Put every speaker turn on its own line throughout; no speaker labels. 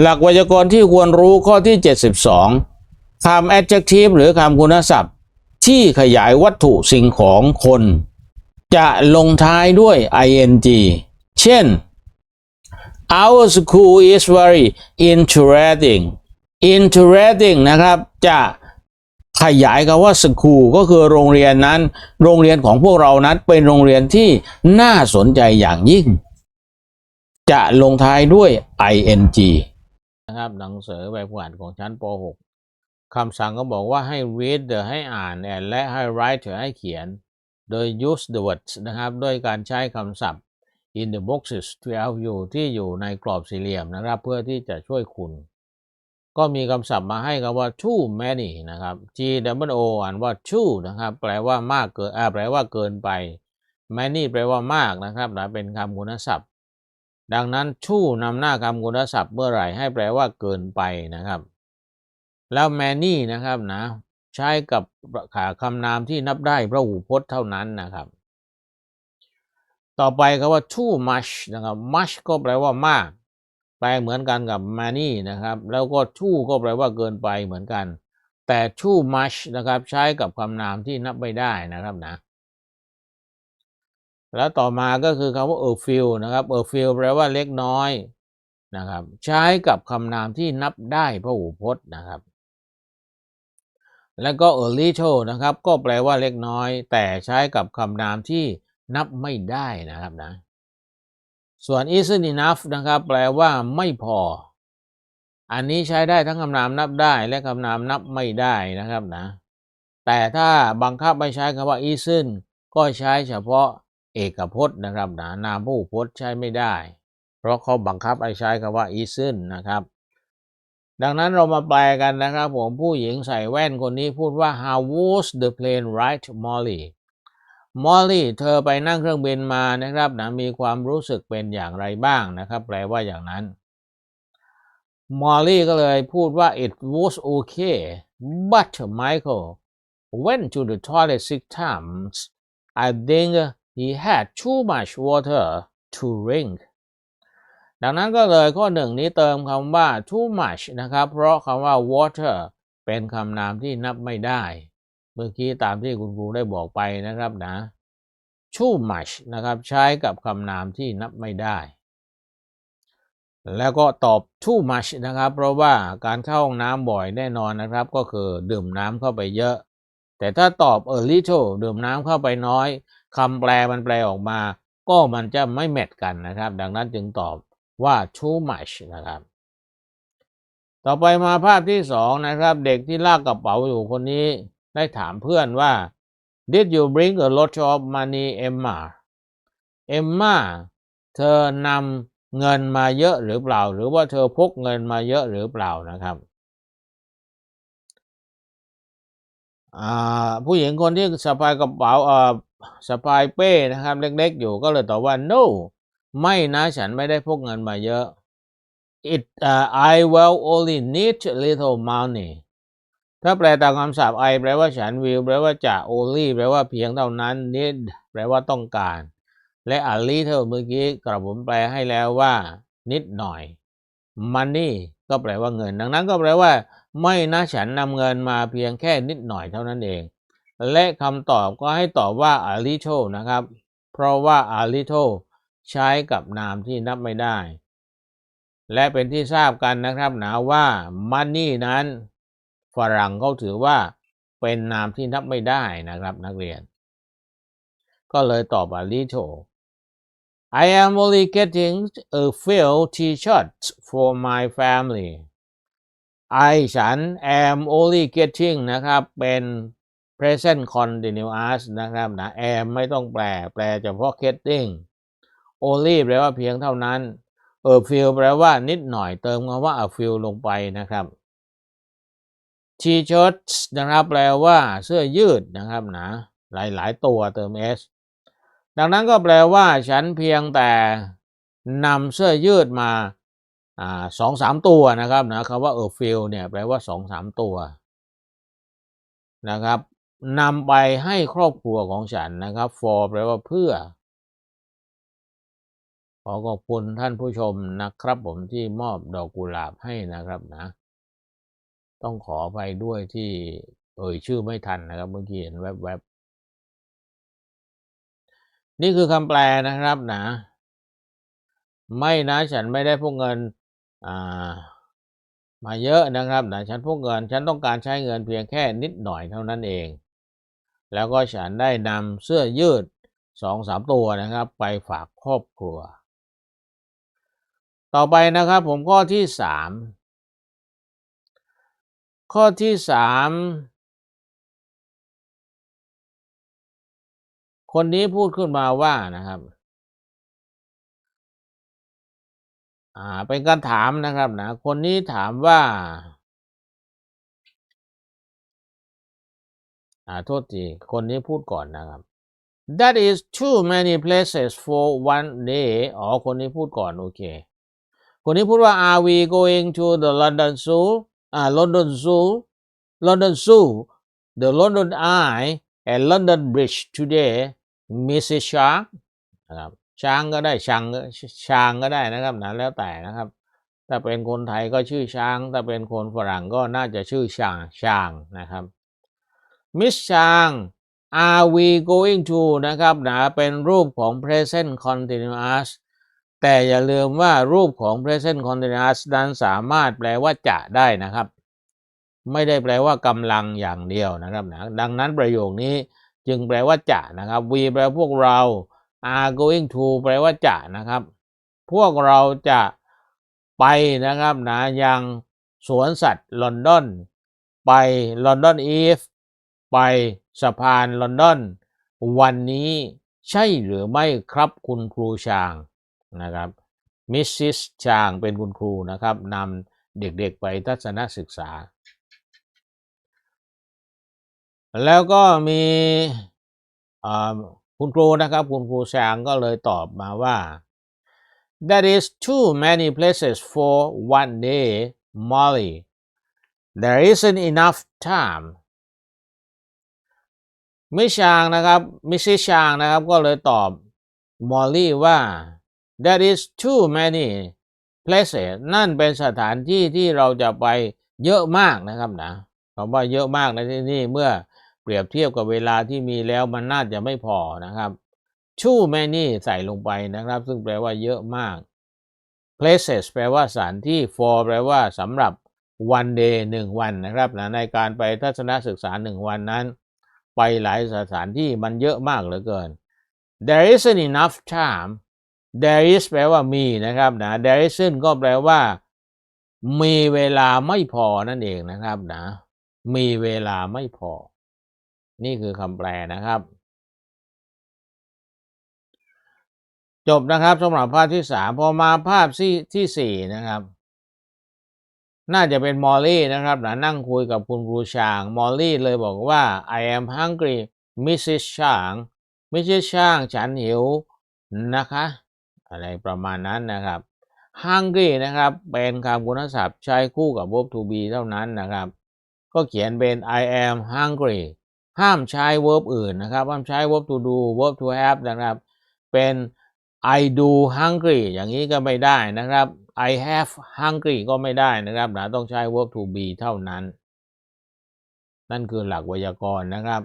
หลักไวยากรณ์ที่ควรรู้ข้อที่ 72 คำ adjective หรือคำคุณศัพท์ ที่ขยายวัตถุสิ่งของคน จะลงท้ายด้วย ing เช่น our school is very interesting interesting นะครับ จะขยายคำว่า school ก็คือโรงเรียนนั้น โรงเรียนของพวกเรานั้นเป็นโรงเรียนที่น่าสนใจอย่างยิ่ง จะลงท้ายด้วย ing นะครับหนังสือแบบฝึกหัดของชั้นป .6 คำสั่งก็บอกว่าให้ read ให้อ่าน and และให้ write ให้เขียน โดย use the words นะครับด้วยการใช้คำศัพท์ in the boxes to help you ที่อยู่ในกรอบสี่เหลี่ยมนะครับ เพื่อที่จะช่วยคุณ ก็มีคำศัพท์มาให้คำว่า too many นะครับ G W O อ่านว่า too นะครับ แปลว่ามากเกินแปลว่าเกินไป many แปลว่ามากนะครับนะเป็นคำคุณศัพท์ ดังนั้น too นำหน้าคำคุณศัพท์เมื่อไหร่ให้แปลว่าเกินไปนะครับ แล้ว many นะครับนะใช้กับขาคำนามที่นับได้พระหูพจน์เท่านั้นนะครับ ต่อไปคำว่า too much นะครับ much ก็แปลว่ามาก แปลเหมือนกันกับ many นะครับ แล้วก็ too ก็แปลว่าเกินไปเหมือนกัน แต่ too much นะครับใช้กับคำนามที่นับไม่ได้นะครับนะ แล้วต่อมาก็คือคำว่า a few นะครับ a few แปลว่าเล็กน้อยนะครับ ใช้กับคำนามที่นับได้พหูพจน์นะครับ แล้วก็ a little นะครับ ก็แปลว่าเล็กน้อย แต่ใช้กับคำนามที่นับไม่ได้นะครับนะ ส่วน isn't enough นะครับ แปลว่าไม่พอ อันนี้ใช้ได้ทั้งคำนามนับได้และคำนามนับไม่ได้นะครับนะ แต่ถ้าบังคับไม่ใช้คำว่า isn't ก็ใช้เฉพาะ เอกพจน์นะครับนะนามพหูพจน์ใช้ไม่ได้ เพราะเขาบังคับให้ใช้คำว่า isn't นะครับ ดังนั้นเรามาแปลกันนะครับผมผู้หญิงใส่แว่นคนนี้พูดว่า how was the plane ride Molly Molly เธอไปนั่งเครื่องบินมานะครับนะมีความรู้สึกเป็นอย่างไรบ้างนะครับ แปลว่าอย่างนั้น Molly ก็เลยพูดว่า it was okay but Michael went to the toilet six times I think he had too much water to drink ดังนั้นก็เลยข้อหนึ่งนี้เติมคำว่า too much นะครับ เพราะคำว่า water เป็นคำนามที่นับไม่ได้ เมื่อกี้ตามที่คุณครูได้บอกไปนะครับนะ too much นะครับใช้กับคำนามที่นับไม่ได้ แล้วก็ตอบ too much นะครับ เพราะว่าการเข้าห้องน้ำบ่อยแน่นอนนะครับ ก็คือดื่มน้ำเข้าไปเยอะ แต่ถ้าตอบ a little ดื่มน้ำเข้าไปน้อยคำแปลมันแปลออกมา ก็มันจะไม่แมทกันนะครับ ดังนั้นจึงตอบว่า too much นะครับ ต่อไปมาภาพที่สองนะครับ เด็กที่ลากกระเป๋าอยู่คนนี้ได้ถามเพื่อนว่า did you bring a lot of money Emma Emma เธอนำเงินมาเยอะหรือเปล่า หรือว่าเธอพกเงินมาเยอะหรือเปล่านะครับ ผู้หญิงคนที่สะพายกระเป๋าสะพายเป้นะครับเล็กๆอยู่ก็เลยตอบว่า no ไม่นะฉันไม่ได้พกเงินมาเยอะ it uh, I will only need little money ถ้าแปลตามคำศัพท์ I แปลว่าฉัน will แปลว่าจะ only แปลว่าเพียงเท่านั้น need แปลว่าต้องการ และ a little เมื่อกี้กระผมแปลให้แล้วว่า นิดหน่อย money ก็แปลว่าเงิน ดังนั้นก็แปลว่า ไม่นะฉันนำเงินมาเพียงแค่นิดหน่อยเท่านั้นเอง และคำตอบก็ให้ตอบว่า a little นะครับ เพราะว่า a little ใช้กับนามที่นับไม่ได้ และเป็นที่ทราบกันนะครับนะว่า money นั้นฝรั่งเขาถือว่าเป็นนามที่นับไม่ได้นะครับนักเรียน ก็เลยตอบ a little I am only getting a few t-shirts for my family I ฉัน am only getting นะครับ เป็น present continuous นะครับนะ am ไม่ต้องแปล แปลเฉพาะ getting only แปลว่าเพียงเท่านั้น a few แปลว่านิดหน่อยเติมคำว่า a few ลงไปนะครับ t-shirts นะครับ แปลว่าเสื้อยืดนะครับนะหลาย ๆ ตัวเติม s ดังนั้นก็แปลว่า ฉันเพียงแต่นำเสื้อยืดมา สองสามตัวนะครับนะคำว่า a few เนี่ยแปลว่าสองสามตัวนะครับนำไปให้ครอบครัวของฉันนะครับ for แปลว่าเพื่อ ขอขอบคุณท่านผู้ชมนะครับ ผมที่มอบดอกกุหลาบให้นะครับนะ ต้องขอไปด้วยที่ เอ่ยชื่อไม่ทันนะครับ เมื่อกี้เห็นแวบๆนี่คือคำแปลนะครับนะ ไม่นะฉันไม่ได้พวกเงิน มาเยอะนะครับนะฉันพวกเงินฉันต้องการใช้เงินเพียงแค่นิดหน่อยเท่านั้นเอง แล้วก็ฉันได้นำเสื้อยืดสองสามตัวนะครับ ไปฝากครอบครัว ต่อไปนะครับผมข้อที่สามข้อที่สามคนนี้พูดขึ้นมาว่านะครับ อ่าเป็นการถามนะครับนะคนนี้ถามว่า อ่าโทษทีคนนี้พูดก่อนนะครับ that is too many places for one day อ๋อคนนี้พูดก่อน โอเค คนนี้พูดว่า are we going to the London Zoo อ่า London Zoo London Zoo the London Eye and London Bridge today Mrs. Shark นะครับ ช้างก็ได้ช้างช้างก็ได้นะครับนะแล้วแต่นะครับ ถ้าเป็นคนไทยก็ชื่อช้าง ถ้าเป็นคนฝรั่งก็น่าจะชื่อช้างช้างนะครับ Miss ช้าง are we going to นะครับนะเป็นรูปของ present continuous แต่อย่าลืมว่ารูปของ present continuous นั้นสามารถแปลว่าจะได้นะครับ ไม่ได้แปลว่ากำลังอย่างเดียวนะครับนะดังนั้นประโยคนี้จึงแปลว่าจะนะครับ we แปลพวกเรา are going to แปลว่าจะนะครับ พวกเราจะไปนะครับนะยังสวนสัตว์ลอนดอน ไปลอนดอนอีฟไปสะพานลอนดอน วันนี้ใช่หรือไม่ครับคุณครูชางนะครับมิสซิสชางเป็นคุณครูนะครับนำเด็กๆไปทัศนศึกษา แล้วก็มี คุณครูนะครับ คุณครูชางก็เลยตอบมาว่า that is too many places for one day Molly there isn't enough time มิชางนะครับมิซิชางนะครับก็เลยตอบมอลลี่ว่า that is too many places นั่นเป็นสถานที่ที่เราจะไปเยอะมากนะครับนะคำว่าเยอะมากในที่นี่เมื่อ เปรียบเทียบกับเวลาที่มีแล้วมันน่าจะไม่พอนะครับ too many ใส่ลงไปนะครับ ซึ่งแปลว่าเยอะมาก places แปลว่าสถานที่ for แปลว่าสำหรับ one day หนึ่งวันนะครับนะในการไปทัศนศึกษาหนึ่งวันนั้น ไปหลายสถานที่มันเยอะมากเหลือเกิน there isn't enough time there is แปลว่ามีนะครับนะ there isn't ก็แปลว่า มีเวลาไม่พอนั่นเองนะครับนะ มีเวลาไม่พอ นี่คือคำแปลนะครับ จบนะครับสำหรับภาพที่สามพอมาภาพที่ที่สี่นะครับ น่าจะเป็นมอลลี่นะครับนะนั่งคุยกับคุณครูช่างมอลลี่เลยบอกว่า I am hungry Mrs. ช่าง Mrs. ช่างฉันหิวนะคะ อะไรประมาณนั้นนะครับ hungry นะครับ เป็นคำคุณศัพท์ใช้คู่กับ verb to be เท่านั้นนะครับ ก็เขียนเป็น I am hungry ห้ามใช้ verb อื่นนะครับห้ามใช้ verb to do verb to have นะครับเป็น I do hungry อย่างนี้ก็ไม่ได้นะครับ I have hungry ก็ไม่ได้นะครับนะต้องใช้ verb to be เท่านั้น นั่นคือหลักไวยากรณ์นะครับ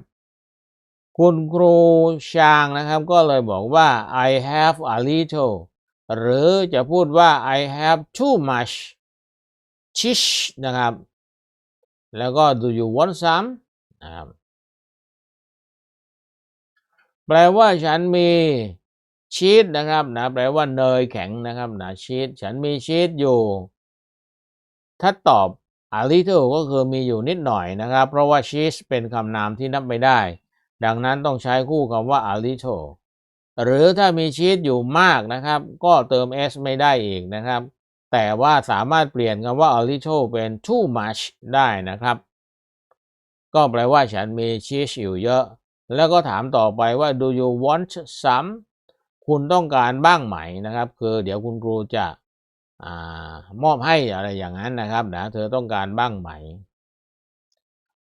คุณครูชางนะครับก็เลยบอกว่า I have a little หรือจะพูดว่า I have too much cheese นะครับ แล้วก็ do you want some นะครับ แปลว่าฉันมีชีสนะครับนะแปลว่าเนยแข็งนะครับนะชีสฉันมีชีสอยู่ ถ้าตอบ a little ก็คือมีอยู่นิดหน่อยนะครับ เพราะว่าชีสเป็นคำนามที่นับไม่ได้ ดังนั้นต้องใช้คู่คำว่า a little หรือถ้ามีชีสอยู่มากนะครับ ก็เติม s ไม่ได้อีกนะครับ แต่ว่าสามารถเปลี่ยนคำว่า a little เป็น too much ได้นะครับ ก็แปลว่าฉันมีชีสอยู่เยอะ แล้วก็ถามต่อไปว่า do you want some คุณต้องการบ้างไหมนะครับ คือเดี๋ยวคุณครูจะอมอบให้อะไรอย่างนั้นนะครับนะเธอต้องการบ้างไหม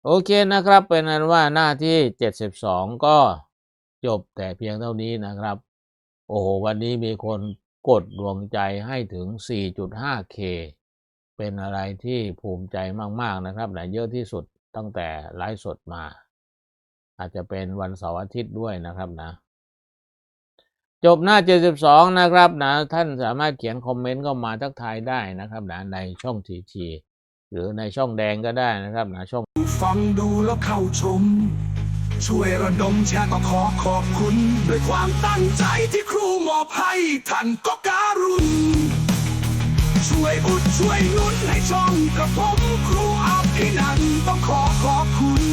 โอเคนะครับ เป็นนั้นว่าหน้าที่ 72 ก็จบแต่เพียงเท่านี้นะครับ โอ้โห วันนี้มีคนกดดวงใจให้ถึง 4.5K เป็นอะไรที่ภูมิใจมาก ๆ นะครับนะเยอะที่สุดตั้งแต่ไลฟ์สดมา อาจจะเป็นวันเสาร์อาทิตย์ด้วยนะครับนะ จบหน้า 72 นะครับนะ ท่านสามารถเขียนคอมเมนต์เข้ามาทักทายได้นะครับนะในช่องทีทีหรือในช่องแดงก็ได้นะครับนะช่อง
ฟังดูแล้วเข้าชม ช่วยระดมแชร์ก็ขอขอบคุณ ด้วยความตั้งใจที่ครูมอบให้ท่านก็การุณช่วยอุดช่วยนุนให้ช่องกระผมครูอาภินันต้องขอขอบคุณ